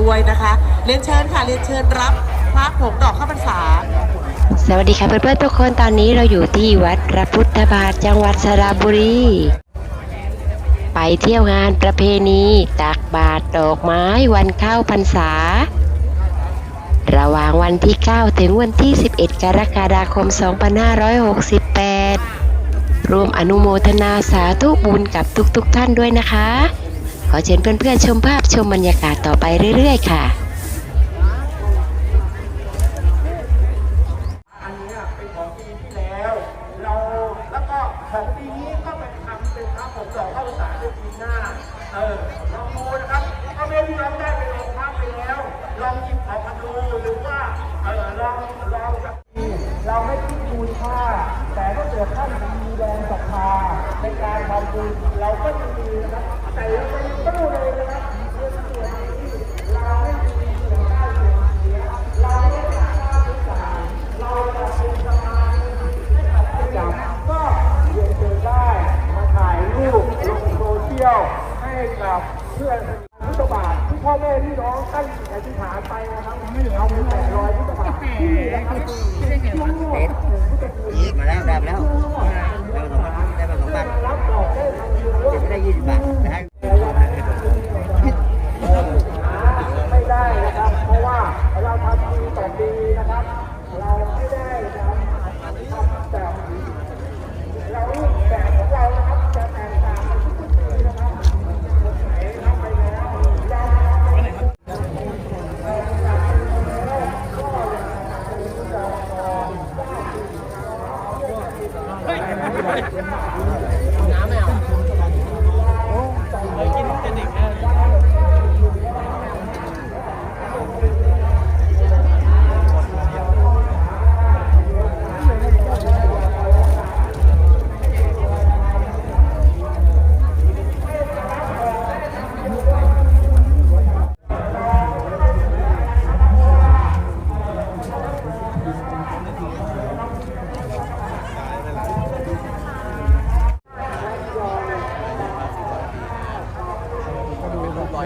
ด้วยนะคะเรียนเชิญค่ะเรียนเชิญรับพระผงดอกข้าวพรรษาสวัสดีค่ะเพื่อนๆทุกคนตอนนี้เราอยู่ที่วัดพระพุทธบาทจังหวัดสระบุรี ไปเที่ยวงานประเพณีตักบาตรดอกไม้วันเข้าพรรษา ระหว่างวันที่ 9 ถึงวันที่ 11 กรกฎาคม 2568 ร่วมอนุโมทนาสาธุบุญกับทุกๆทท่านด้วยนะคะ อเชิญเพื่อนๆชมภาพชมบรรยากาศต่อไปเรื่อยๆ ค่ะของปีที่แล้วเราแล้วก็ของปีนี้ก็ไปทำเป็นพระผมดอกข้าวสารในปีหน้า เออ ลองดูนะครับ ถ้าไม่ที่เราได้ไปลองพระไปแล้ว ลองหยิบออกมาดูหรือว่า เออ ลอง ลองกับเราไม่คิดบูชาแต่ถ้าเกิดท่านมีแรงศรัทธาในการทำบุญเราก็จะมีนะครับแต่เราไ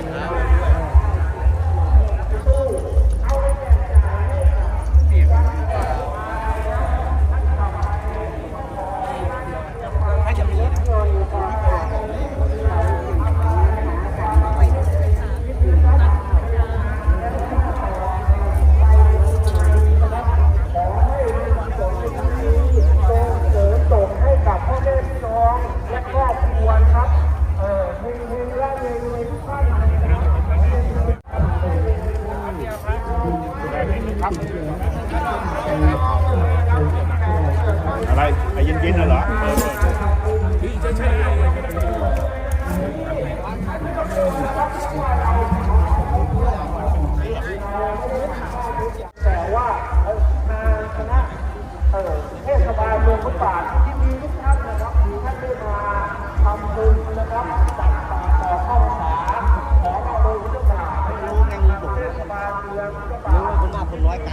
เหรือว่าคนมากคนน้อยไกล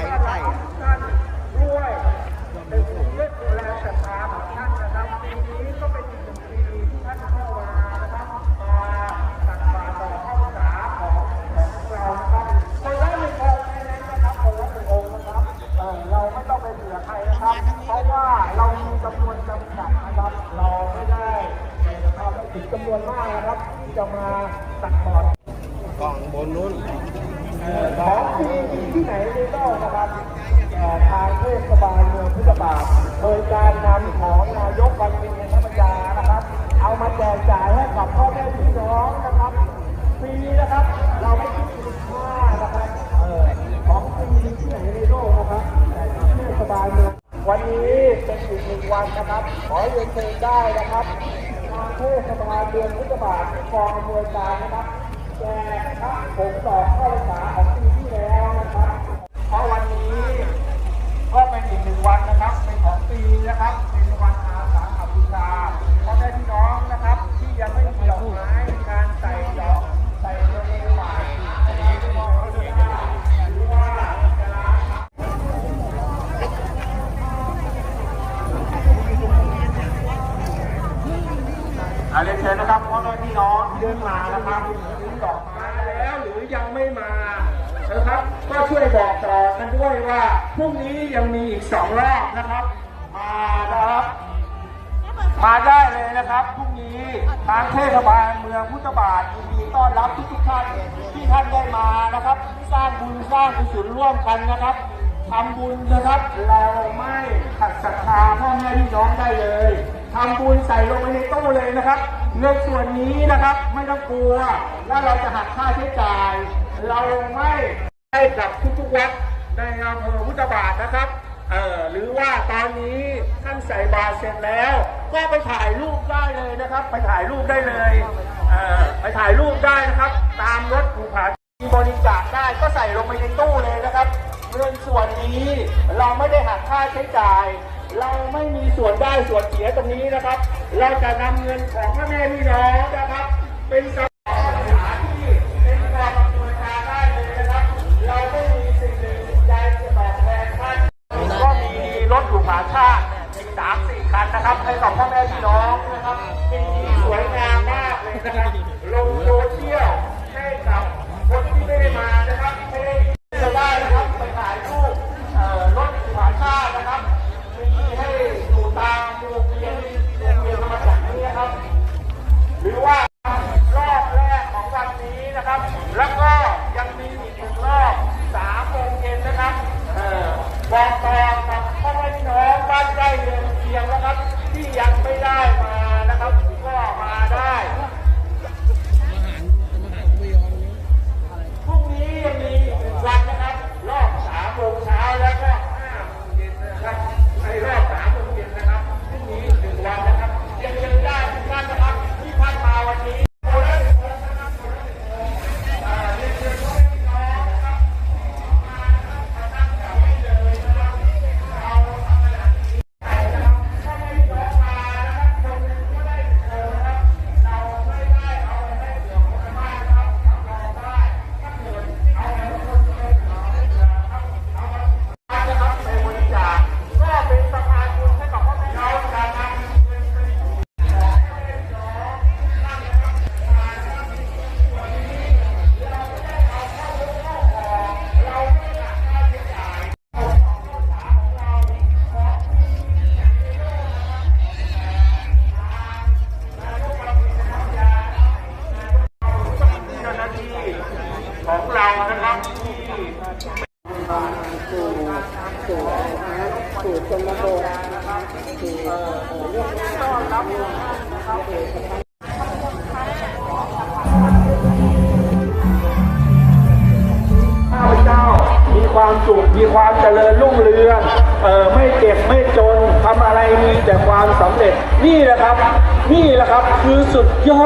ของฟรีมีที่ไหนในโลกนะครับทางเทศบาลเมืองพุทธบาทโดยการนำของนายกวันเป็นธรรมยานะครับ เอามาแจกจ่ายให้กับพ่อแม่พี่น้องนะครับฟรีนะครับ เราไม่คิดค่านะครับเออของฟรีที่ไหนในโลกนะครับเทศบาลเมืองวันนี้เป็นอีกหนึ่งวันนะครับ ขอเรียนเชิญได้นะครับทางเทศบาลเมืองพุทธบาทที่กองอำนวยการนะครับแจกพระผงดอข้าวสารของปีที่ เดินมานะครับซื้อดอกม้แล้วหรือยังไม่มานะครับ ก็ช่วยบอกต่อกันด้วยว่าพรุ่งนี้ยังมีอีกสองรอบนะครับ มานะครับ มาได้เลยนะครับพรุ่งนี้ทางเทศบาลเมืองพุทธบาทยินดีต้อนรับทุกทุกท่านที่ท่านได้มานะครับ สร้างบุญสร้างกุศลร่วมกันนะครับทำบุญนะครับ เราไม่ขัดศรัทธาพ่อแม่พี่น้องได้เลย ทำบุญใส่ลงไปในตู้เลยนะครับเงินส่วนนี้นะครับไม่ต้องกลัว แล้วเราจะหักค่าใช้จ่าย เราไม่ให้กับทุกๆวัดในอำเภอพุทธบาทนะครับเออหรือว่าตอนนี้ท่านใส่บาตรเสร็จแล้ว ก็ไปถ่ายรูปได้เลยนะครับ ไปถ่ายรูปได้เลยเออไปถ่ายรูปได้นะครับ ตามรถผูผาทีบริจาคได้ก็ใส่ลงไปในตู้เลยนะครับเงินส่วนนี้เราไม่ได้หักค่าใช้จ่าย เราไม่มีส่วนได้ส่วนเสียตรงนี้นะครับ เราจะนำเงินของพ่อแม่พี่น้องนะครับ เป็นสำหรับที่เป็นความอำนวยการได้เลยนะครับเราไม่มีสิ่งหนึ่งสิ่งใดจะตอบแทนท่านก็มีรถหรูหราชาติอีกสามสี่คันนะครับ ให้กับพ่อแม่พี่น้องนะครับเป็นที่สวยงามมากเลยนะครับ ขมีความเจริญรุ่งเรืองเออไม่เจ็บไม่จนทำอะไรมีแต่ความสำเร็จ นี่แหละครับ นี่แหละครับคือสุดยอด